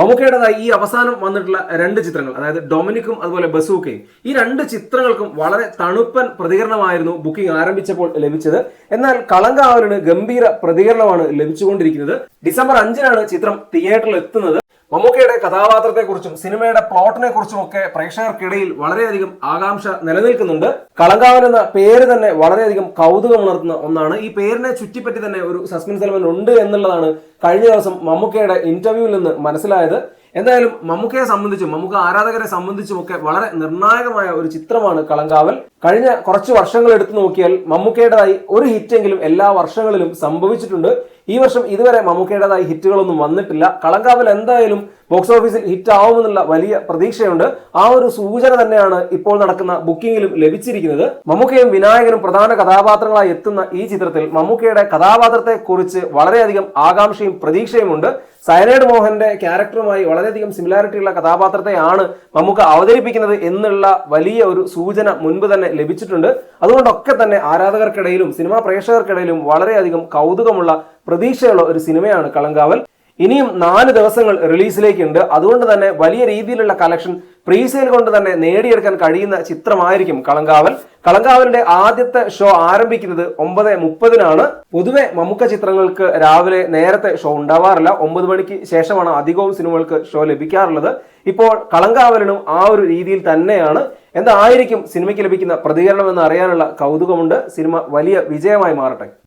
മമ്മൂക്കയുടേതായി ഈ അവസാനം വന്നിട്ടുള്ള രണ്ട് ചിത്രങ്ങൾ അതായത് ഡൊമിനിക്കും അതുപോലെ ബസൂക്കയും ഈ രണ്ട് ചിത്രങ്ങൾക്കും വളരെ തണുപ്പൻ പ്രതികരണമായിരുന്നു ബുക്കിംഗ് ആരംഭിച്ചപ്പോൾ ലഭിച്ചത്. എന്നാൽ കളങ്കാവലിന് ഗംഭീര പ്രതികരണമാണ് ലഭിച്ചുകൊണ്ടിരിക്കുന്നത്. ഡിസംബർ അഞ്ചിനാണ് ചിത്രം തിയേറ്ററിൽ എത്തുന്നത്. മമ്മൂക്കയുടെ കഥാപാത്രത്തെക്കുറിച്ചും സിനിമയുടെ പ്ലോട്ടിനെ കുറിച്ചും ഒക്കെ പ്രേക്ഷകർക്കിടയിൽ വളരെയധികം ആകാംക്ഷ നിലനിൽക്കുന്നുണ്ട്. കളങ്കാവൻ എന്ന പേര് തന്നെ വളരെയധികം കൗതുകം ഉണർത്തുന്ന ഒന്നാണ്. ഈ പേരിനെ ചുറ്റിപ്പറ്റി തന്നെ ഒരു സസ്പെൻസ് എലമെന്റ് ഉണ്ട് എന്നുള്ളതാണ് കഴിഞ്ഞ ദിവസം മമ്മൂക്കയുടെ ഇന്റർവ്യൂവിൽ നിന്ന് മനസ്സിലായത്. എന്തായാലും മമ്മൂക്കയെ സംബന്ധിച്ചും മമ്മൂക്ക ആരാധകരെ സംബന്ധിച്ചും ഒക്കെ വളരെ നിർണായകമായ ഒരു ചിത്രമാണ് കളങ്കാവൽ. കഴിഞ്ഞ കുറച്ച് വർഷങ്ങൾ എടുത്തു നോക്കിയാൽ മമ്മൂക്കയുടേതായി ഒരു ഹിറ്റെങ്കിലും എല്ലാ വർഷങ്ങളിലും സംഭവിച്ചിട്ടുണ്ട്. ഈ വർഷം ഇതുവരെ മമ്മൂക്കയുടേതായി ഹിറ്റുകളൊന്നും വന്നിട്ടില്ല. കളങ്കാവൽ എന്തായാലും ബോക്സ് ഓഫീസിൽ ഹിറ്റ് ആവുമെന്നുള്ള വലിയ പ്രതീക്ഷയുണ്ട്. ആ ഒരു സൂചന തന്നെയാണ് ഇപ്പോൾ നടക്കുന്ന ബുക്കിംഗിലും ലഭിച്ചിരിക്കുന്നത്. മമ്മൂക്കയും വിനായകനും പ്രധാന കഥാപാത്രങ്ങളായി എത്തുന്ന ഈ ചിത്രത്തിൽ മമ്മൂക്കയുടെ കഥാപാത്രത്തെ കുറിച്ച് വളരെയധികം ആകാംക്ഷയും പ്രതീക്ഷയുമുണ്ട്. സയനൈഡ് മോഹന്റെ ക്യാരക്ടറുമായി വളരെയധികം സിമിലാരിറ്റി ഉള്ള കഥാപാത്രത്തെയാണ് മമ്മൂക്ക അവതരിപ്പിക്കുന്നത് എന്നുള്ള വലിയ ഒരു സൂചന മുൻപ് തന്നെ ലഭിച്ചിട്ടുണ്ട്. അതുകൊണ്ടൊക്കെ തന്നെ ആരാധകർക്കിടയിലും സിനിമാ പ്രേക്ഷകർക്കിടയിലും വളരെയധികം കൗതുകമുള്ള പ്രതീക്ഷയുള്ള ഒരു സിനിമയാണ് കളങ്കാവൽ. ഇനിയും നാല് ദിവസങ്ങൾ റിലീസിലേക്കുണ്ട്. അതുകൊണ്ട് തന്നെ വലിയ രീതിയിലുള്ള കളക്ഷൻ പ്രീസെയിൽ കൊണ്ട് തന്നെ നേടിയെടുക്കാൻ കഴിയുന്ന ചിത്രമായിരിക്കും കളങ്കാവൽ. കളങ്കാവലിന്റെ ആദ്യത്തെ ഷോ ആരംഭിക്കുന്നത് ഒമ്പത് മുപ്പതിനാണ്. പൊതുവെ മമ്മൂക്ക ചിത്രങ്ങൾക്ക് രാവിലെ നേരത്തെ ഷോ ഉണ്ടാവാറില്ല. ഒമ്പത് മണിക്ക് ശേഷമാണ് അധികവും സിനിമകൾക്ക് ഷോ ലഭിക്കാറുള്ളത്. ഇപ്പോൾ കളങ്കാവലിനും ആ ഒരു രീതിയിൽ തന്നെയാണ്. എന്തായിരിക്കും സിനിമയ്ക്ക് ലഭിക്കുന്ന പ്രതികരണം എന്ന് അറിയാനുള്ള കൗതുകമുണ്ട്. സിനിമ വലിയ വിജയമായി മാറട്ടെ.